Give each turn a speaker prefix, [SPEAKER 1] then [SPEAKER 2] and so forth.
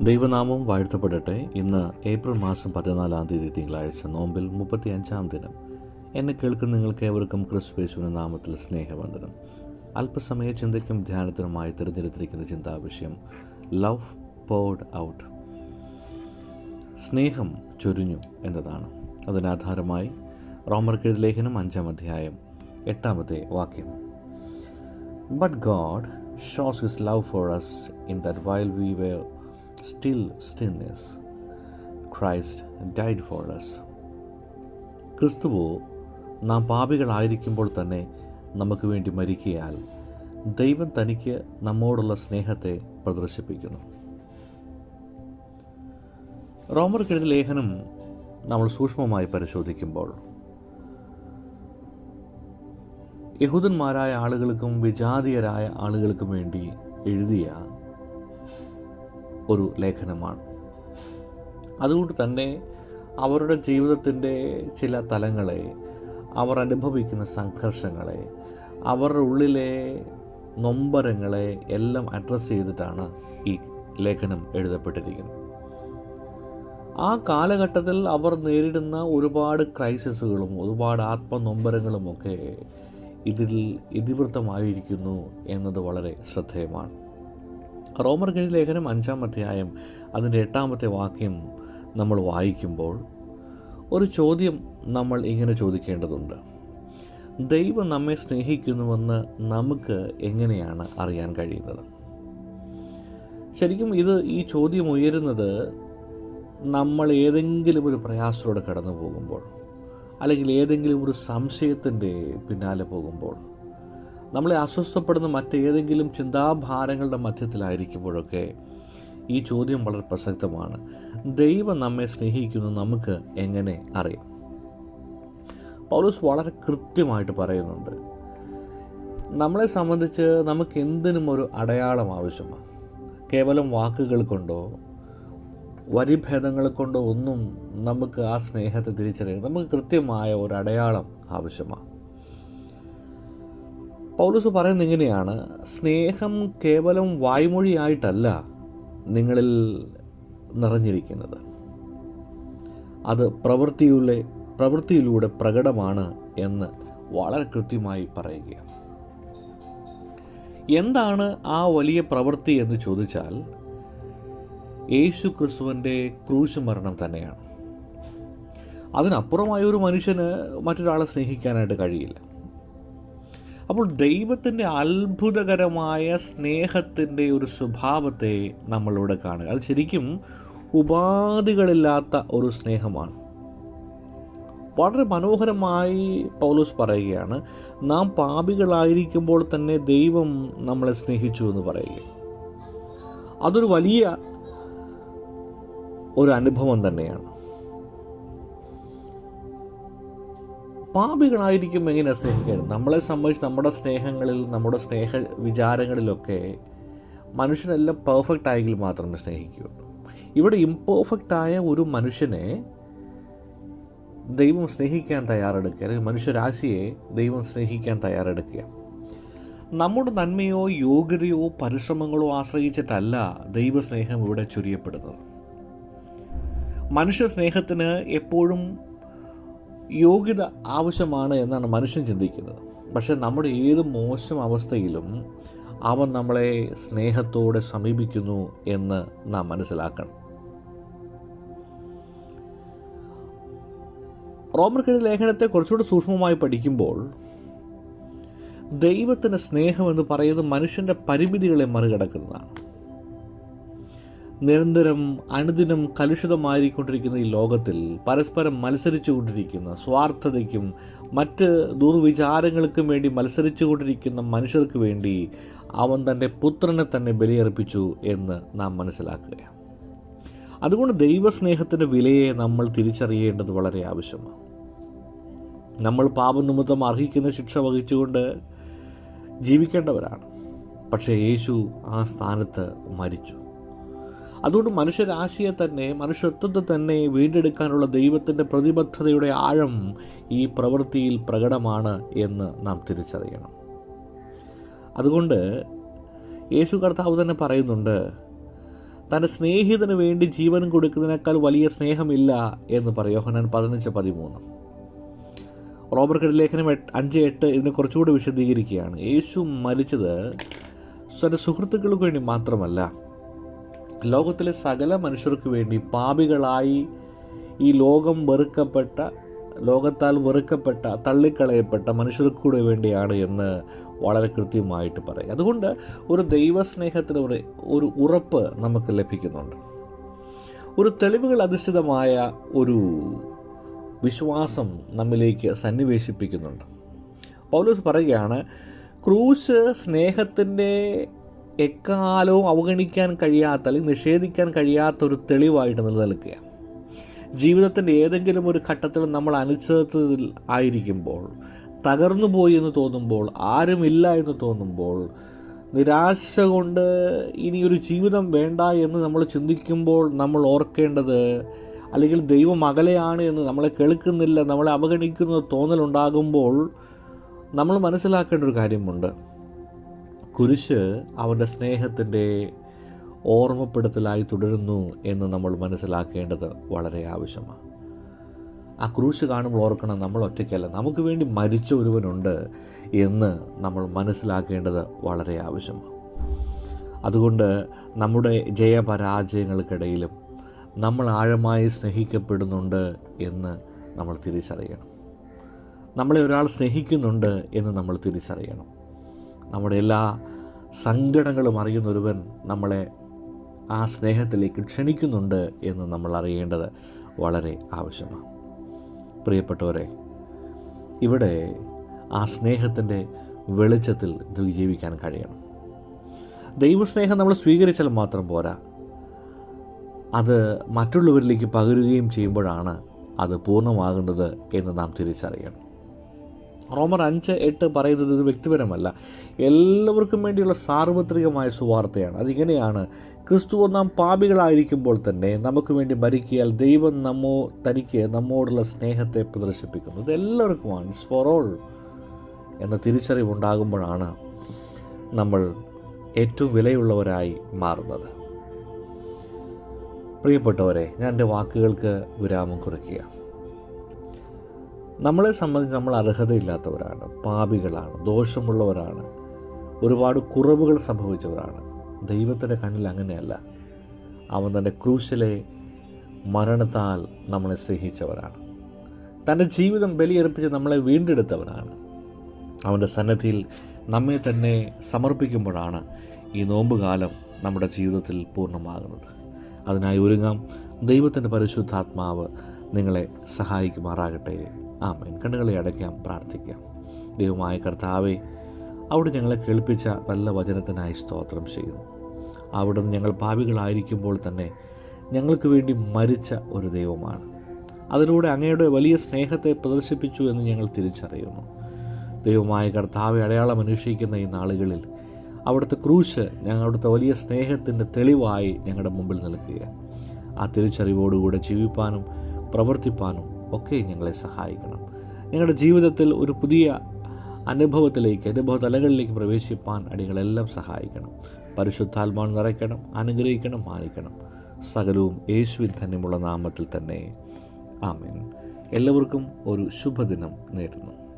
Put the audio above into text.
[SPEAKER 1] ദൈവനാമം വാഴ്ത്തപ്പെടട്ടെ. ഇന്ന് ഏപ്രിൽ മാസം പതിനാലാം തീയതി തിങ്കളാഴ്ച നോമ്പിൽ മുപ്പത്തി അഞ്ചാം ദിനം. എന്നെ കേൾക്കുന്ന നിങ്ങൾക്ക് ഏവർക്കും ക്രിസ്തുവേശുവിന്റെ നാമത്തിൽ സ്നേഹവന്ദനം. അല്പസമയ ചിന്തയ്ക്കും ധ്യാനത്തിനുമായി തിരഞ്ഞെടുത്തിരിക്കുന്ന ചിന്താവിഷയം ലവ് പോഡ് ഔട്ട് സ്നേഹം ചൊരിഞ്ഞു എന്നതാണ്. അതിനാധാരമായി റോമർക്കെഴുതി ലേഖനം അഞ്ചാം അധ്യായം എട്ടാമത്തെ വാക്യം. But God shows His love for us in while we were still stillness, Christ died for us. ക്രിസ്തുവോ നാം പാപികളായിരിക്കുമ്പോൾ തന്നെ നമുക്ക് വേണ്ടി മരിക്കയാൽ ദൈവം തനിക്ക് നമ്മോടുള്ള സ്നേഹത്തെ പ്രദർശിപ്പിക്കുന്നു റോമർക്കെഴുതി ലേഖനം നമ്മൾ സൂക്ഷ്മമായി പരിശോധിക്കുമ്പോൾ യഹൂദന്മാരായ ആളുകൾക്കും വിജാതീയരായ ആളുകൾക്കും വേണ്ടി എഴുതിയ ഒരു ലേഖനമാണ്. അതുകൊണ്ട് തന്നെ അവരുടെ ജീവിതത്തിന്റെ ചില തലങ്ങളെ അവർ അനുഭവിക്കുന്ന സംഘർഷങ്ങളെ അവരുടെ ഉള്ളിലെ നൊമ്പരങ്ങളെ എല്ലാം അഡ്രസ്സ് ചെയ്തിട്ടാണ് ഈ ലേഖനം എഴുതപ്പെട്ടിരിക്കുന്നത്. ആ കാലഘട്ടത്തിൽ അവർ നേരിടുന്ന ഒരുപാട് ക്രൈസിസുകളും ഒരുപാട് ആത്മനൊമ്പരങ്ങളുമൊക്കെ ഇതിൽ ഇതിവൃത്തമായിരിക്കുന്നു എന്നത് വളരെ ശ്രദ്ധേയമാണ്. റോമർ ഗണി ലേഖനം അഞ്ചാം അധ്യായം അതിന്റെ എട്ടാമത്തെ വാക്യം നമ്മൾ വായിക്കുമ്പോൾ ഒരു ചോദ്യം നമ്മൾ ഇങ്ങനെ ചോദിക്കേണ്ടതുണ്ട്. ദൈവം നമ്മെ സ്നേഹിക്കുന്നുവെന്ന് നമുക്ക് എങ്ങനെയാണ് അറിയാൻ കഴിയുന്നത്? ശരിക്കും ഇത് ഈ ചോദ്യം ഉയരുന്നത് നമ്മൾ ഏതെങ്കിലും ഒരു പ്രയാസത്തോടെ കടന്നു പോകുമ്പോൾ അല്ലെങ്കിൽ ഏതെങ്കിലും ഒരു സംശയത്തിന്റെ പിന്നാലെ പോകുമ്പോൾ നമ്മളെ അസ്വസ്ഥപ്പെടുന്ന മറ്റേതെങ്കിലും ചിന്താഭാരങ്ങളുടെ മധ്യത്തിലായിരിക്കുമ്പോഴൊക്കെ ഈ ചോദ്യം വളരെ പ്രസക്തമാണ്. ദൈവം നമ്മെ സ്നേഹിക്കുന്നു നമുക്ക് എങ്ങനെ അറിയാം? പൗലൂസ് വളരെ കൃത്യമായിട്ട് പറയുന്നുണ്ട്. നമ്മളെ സംബന്ധിച്ച് നമുക്ക് എന്തിനും ഒരു അടയാളം ആവശ്യമാണ്. കേവലം വാക്കുകൾ കൊണ്ടോ വരിഭേദങ്ങൾ കൊണ്ടോ ഒന്നും നമുക്ക് ആ സ്നേഹത്തെ തിരിച്ചറിയാം നമുക്ക് കൃത്യമായ ഒരു അടയാളം ആവശ്യമാണ്. പൗലൂസ് പറയുന്നത് എങ്ങനെയാണ്? സ്നേഹം കേവലം വായ്മൊഴിയായിട്ടല്ല നിങ്ങളിൽ നിറഞ്ഞിരിക്കുന്നത്. അത് പ്രവൃത്തിയിലെ പ്രവൃത്തിയിലൂടെ പ്രകടമാണ് എന്ന് വളരെ കൃത്യമായി പറയുകയാണ്. എന്താണ് ആ വലിയ പ്രവൃത്തി എന്ന് ചോദിച്ചാൽ യേശു ക്രിസ്തുവിന്റെ ക്രൂശ് മരണം തന്നെയാണ്. അതിനപ്പുറമായ ഒരു മനുഷ്യന് മറ്റൊരാളെ സ്നേഹിക്കാനായിട്ട് കഴിയില്ല. അപ്പോൾ ദൈവത്തിന്റെ അത്ഭുതകരമായ സ്നേഹത്തിന്റെ ഒരു സ്വഭാവത്തെ നമ്മളിവിടെ കാണുക. അത് ശരിക്കും ഉപാധികളില്ലാത്ത ഒരു സ്നേഹമാണ്. വളരെ മനോഹരമായി പൗലോസ് പറയുകയാണ് നാം പാപികളായിരിക്കുമ്പോൾ തന്നെ ദൈവം നമ്മളെ സ്നേഹിച്ചു എന്ന് പറയുക അതൊരു വലിയ ഒരു അനുഭവം തന്നെയാണ്. പാപികളായിരിക്കും എങ്ങനെ സ്നേഹിക്കാൻ? നമ്മളെ സംബന്ധിച്ച് നമ്മുടെ സ്നേഹങ്ങളിൽ നമ്മുടെ സ്നേഹ വിചാരങ്ങളിലൊക്കെ മനുഷ്യനെല്ലാം പെർഫെക്റ്റ് ആയെങ്കിൽ മാത്രമേ സ്നേഹിക്കുകയുള്ളൂ ഇവിടെ ഇംപെർഫെക്റ്റ് ആയ ഒരു മനുഷ്യനെ ദൈവം സ്നേഹിക്കാൻ തയ്യാറെടുക്കുക അല്ലെങ്കിൽ മനുഷ്യരാശിയെ ദൈവം സ്നേഹിക്കാൻ തയ്യാറെടുക്കുക. നമ്മുടെ നന്മയോ യോഗ്യതയോ പരിശ്രമങ്ങളോ ആശ്രയിച്ചിട്ടല്ല ദൈവസ്നേഹം ഇവിടെ ചൊരിയപ്പെടുന്നത്. മനുഷ്യ സ്നേഹത്തിന് എപ്പോഴും യോഗ്യത ആവശ്യമാണ് എന്നാണ് മനുഷ്യൻ ചിന്തിക്കുന്നത്. പക്ഷേ നമ്മുടെ ഏത് മോശം അവസ്ഥയിലും അവൻ നമ്മളെ സ്നേഹത്തോടെ സമീപിക്കുന്നു എന്ന് നാം മനസ്സിലാക്കണം. റോമർക്കെഴി ലേഖനത്തെ കുറച്ചുകൂടി സൂക്ഷ്മമായി പഠിക്കുമ്പോൾ ദൈവത്തിന്റെ സ്നേഹം എന്ന് പറയുന്നത് മനുഷ്യന്റെ പരിമിതികളെ മറികടക്കുന്നതാണ്. നിരന്തരം അനുദിനം കലുഷിതമായിക്കൊണ്ടിരിക്കുന്ന ഈ ലോകത്തിൽ പരസ്പരം മത്സരിച്ചുകൊണ്ടിരിക്കുന്ന സ്വാർത്ഥതയ്ക്കും മറ്റ് ദുർവിചാരങ്ങൾക്കും വേണ്ടി മത്സരിച്ചുകൊണ്ടിരിക്കുന്ന മനുഷ്യർക്ക് വേണ്ടി അവൻ തന്റെ പുത്രനെ തന്നെ ബലിയർപ്പിച്ചു എന്ന് നാം മനസ്സിലാക്കുകയാണ്. അതുകൊണ്ട് ദൈവസ്നേഹത്തിന്റെ വിലയെ നമ്മൾ തിരിച്ചറിയേണ്ടത് വളരെ ആവശ്യമാണ്. നമ്മൾ പാപനിമിത്തം അർഹിക്കുന്ന ശിക്ഷ വഹിച്ചുകൊണ്ട് ജീവിക്കേണ്ടവരാണ്. പക്ഷേ യേശു ആ സ്ഥാനത്ത് മരിച്ചു. അതുകൊണ്ട് മനുഷ്യരാശിയെ തന്നെ മനുഷ്യത്വത്തെ തന്നെ വീണ്ടെടുക്കാനുള്ള ദൈവത്തിന്റെ പ്രതിബദ്ധതയുടെ ആഴം ഈ പ്രവൃത്തിയിൽ പ്രകടമാണ് എന്ന് നാം തിരിച്ചറിയണം. അതുകൊണ്ട് യേശു കർത്താവ് തന്നെ പറയുന്നുണ്ട് തന്റെ സ്നേഹിതന് വേണ്ടി ജീവൻ കൊടുക്കുന്നതിനേക്കാൾ വലിയ സ്നേഹമില്ല എന്ന് പറയും യോഹനാൻ പതിനഞ്ച് പതിമൂന്ന്. റോബർട്ട് ലേഖനം അഞ്ച് എട്ട് ഇതിനെ കുറച്ചുകൂടി വിശദീകരിക്കുകയാണ്. യേശു മരിച്ചത് തന്റെ സുഹൃത്തുക്കൾക്ക് വേണ്ടി മാത്രമല്ല ലോകത്തിലെ സകല മനുഷ്യർക്ക് വേണ്ടി പാപികളായി ഈ ലോകം വെറുക്കപ്പെട്ട ലോകത്താൽ വെറുക്കപ്പെട്ട തള്ളിക്കളയപ്പെട്ട മനുഷ്യർക്കൂടെ വേണ്ടിയാണ് എന്ന് വളരെ കൃത്യമായിട്ട് പറയും. അതുകൊണ്ട് ഒരു ദൈവസ്നേഹത്തിന് ഒരു ഒരു ഉറപ്പ് നമുക്ക് ലഭിക്കുന്നുണ്ട്. ഒരു തെളിവുകൾ അധിഷ്ഠിതമായ ഒരു വിശ്വാസം നമ്മിലേക്ക് സന്നിവേശിപ്പിക്കുന്നുണ്ട്. പൗലോസ് പറയുകയാണ് ക്രൂശ് സ്നേഹത്തിന്റെ എക്കാലവും അവഗണിക്കാൻ കഴിയാത്ത അല്ലെങ്കിൽ നിഷേധിക്കാൻ കഴിയാത്ത ഒരു തെളിവായിട്ട് നിലനിൽക്കുക. ജീവിതത്തിന്റെ ഏതെങ്കിലും ഒരു ഘട്ടത്തിൽ നമ്മൾ അനുച്ഛേദത്തിൽ ആയിരിക്കുമ്പോൾ തകർന്നു പോയി എന്ന് തോന്നുമ്പോൾ ആരുമില്ല എന്ന് തോന്നുമ്പോൾ നിരാശ കൊണ്ട് ഇനിയൊരു ജീവിതം വേണ്ട എന്ന് നമ്മൾ ചിന്തിക്കുമ്പോൾ നമ്മൾ ഓർക്കേണ്ടത് അല്ലെങ്കിൽ ദൈവം അകലെയാണ് എന്ന് നമ്മളെ കേൾക്കുന്നില്ല നമ്മളെ അവഗണിക്കുന്ന തോന്നലുണ്ടാകുമ്പോൾ നമ്മൾ മനസ്സിലാക്കേണ്ട ഒരു കാര്യമുണ്ട്. കുരിശ് അവന്റെ സ്നേഹത്തിന്റെ ഓർമ്മപ്പെടുത്തലായി തുടരുന്നു എന്ന് നമ്മൾ മനസ്സിലാക്കേണ്ടത് വളരെ ആവശ്യമാണ്. ആ ക്രൂശ് കാണുമ്പോൾ ഓർക്കണം നമ്മൾ ഒറ്റയ്ക്കല്ല നമുക്ക് വേണ്ടി മരിച്ച ഒരുവനുണ്ട് എന്ന് നമ്മൾ മനസ്സിലാക്കേണ്ടത് വളരെ ആവശ്യമാണ്. അതുകൊണ്ട് നമ്മുടെ ജയപരാജയങ്ങൾക്കിടയിലും നമ്മൾ ആഴമായി സ്നേഹിക്കപ്പെടുന്നുണ്ട് എന്ന് നമ്മൾ തിരിച്ചറിയണം. നമ്മളെ ഒരാൾ സ്നേഹിക്കുന്നുണ്ട് എന്ന് നമ്മൾ തിരിച്ചറിയണം. നമ്മുടെ എല്ലാ സങ്കടങ്ങളും അറിയുന്നൊരുവൻ നമ്മളെ ആ സ്നേഹത്തിലേക്ക് ക്ഷണിക്കുന്നുണ്ട് എന്ന് നമ്മൾ അറിയേണ്ടത് വളരെ ആവശ്യമാണ്. പ്രിയപ്പെട്ടവരെ ഇവിടെ ആ സ്നേഹത്തിന്റെ വെളിച്ചത്തിൽ ജീവിക്കാൻ കഴിയണം. ദൈവസ്നേഹം നമ്മൾ സ്വീകരിച്ചാൽ മാത്രം പോരാ. അത് മറ്റുള്ളവരിലേക്ക് പകരുകയും ചെയ്യുമ്പോഴാണ് അത് പൂർണമാകുന്നത് എന്ന് നാം തിരിച്ചറിയണം. റോമർ അഞ്ച് എട്ട് പറയുന്നത് ഇത് വ്യക്തിപരമല്ല. എല്ലാവർക്കും വേണ്ടിയുള്ള സാർവത്രികമായ സുവാർത്തയാണ്. അതിങ്ങനെയാണ് ക്രിസ്തു നാം പാപികളായിരിക്കുമ്പോൾ തന്നെ നമുക്ക് വേണ്ടി മരിക്കിയാൽ ദൈവം നമ്മോ തനിക്ക് നമ്മോടുള്ള സ്നേഹത്തെ പ്രദർശിപ്പിക്കുന്നു. ഇത് എല്ലാവർക്കുമാണ് ഫോർ ഓൾ എന്ന തിരിച്ചറിവുണ്ടാകുമ്പോഴാണ് നമ്മൾ ഏറ്റവും വിലയുള്ളവരായി മാറുന്നത്. പ്രിയപ്പെട്ടവരെ ഞാൻ എന്റെ വാക്കുകൾക്ക് വിരാമം കുറിക്കുക നമ്മളെ സംബന്ധിച്ച് നമ്മൾ അർഹതയില്ലാത്തവരാണ് പാപികളാണ് ദോഷമുള്ളവരാണ് ഒരുപാട് കുറവുകൾ സംഭവിച്ചവരാണ്. ദൈവത്തിന്റെ കണ്ണിൽ അങ്ങനെയല്ല. അവൻ തന്റെ ക്രൂശിലെ മരണത്താൽ നമ്മളെ സ്നേഹിച്ചവരാണ്. തന്റെ ജീവിതം ബലിയർപ്പിച്ച് നമ്മളെ വീണ്ടെടുത്തവനാണ് അവന്റെ സന്നദ്ധിയിൽ നമ്മെ തന്നെ സമർപ്പിക്കുമ്പോഴാണ് ഈ നോമ്പുകാലം നമ്മുടെ ജീവിതത്തിൽ പൂർണമാകുന്നത്. അതിനായി ഒരുങ്ങാം. ദൈവത്തിന്റെ പരിശുദ്ധാത്മാവ് നിങ്ങളെ സഹായിക്കുമാറാകട്ടെ. ആമേൻ. കണ്ണുകളെ അടയ്ക്കാം പ്രാർത്ഥിക്കാം. ദൈവമായ കർത്താവെ അവിടെ ഞങ്ങളെ കേൾപ്പിച്ച നല്ല വചനത്തിനായി സ്തോത്രം ചെയ്യുന്നു. അവിടുന്ന് ഞങ്ങൾ പാപികളായിരിക്കുമ്പോൾ തന്നെ ഞങ്ങൾക്ക് വേണ്ടി മരിച്ച ഒരു ദൈവമാണ്. അതിലൂടെ അങ്ങയുടെ വലിയ സ്നേഹത്തെ പ്രദർശിപ്പിച്ചു എന്ന് ഞങ്ങൾ തിരിച്ചറിയുന്നു. ദൈവമായ കർത്താവെ അടയാളം അന്വേഷിക്കുന്ന ഈ നാളുകളിൽ അവിടുത്തെ ക്രൂശ് ഞങ്ങളുടെ വലിയ സ്നേഹത്തിന്റെ തെളിവായി ഞങ്ങളുടെ മുമ്പിൽ നിൽക്കുക ആ തിരിച്ചറിവോടുകൂടെ ജീവിപ്പാനും പ്രവർത്തിപ്പാനും ഒക്കെ ഞങ്ങളെ സഹായിക്കണം. ഞങ്ങളുടെ ജീവിതത്തിൽ ഒരു പുതിയ അനുഭവത്തിലേക്ക് അനുഭവ തലങ്ങളിലേക്ക് പ്രവേശിപ്പാൻ അടികളെല്ലാം സഹായിക്കണം. പരിശുദ്ധാത്മാൻ നിറയ്ക്കണം അനുഗ്രഹിക്കണം മാനിക്കണം. സകലവും യേശുവിൻ തന്നെയുള്ള നാമത്തിൽ തന്നെ. ആമേൻ. എല്ലാവർക്കും ഒരു ശുഭദിനം നേരുന്നു.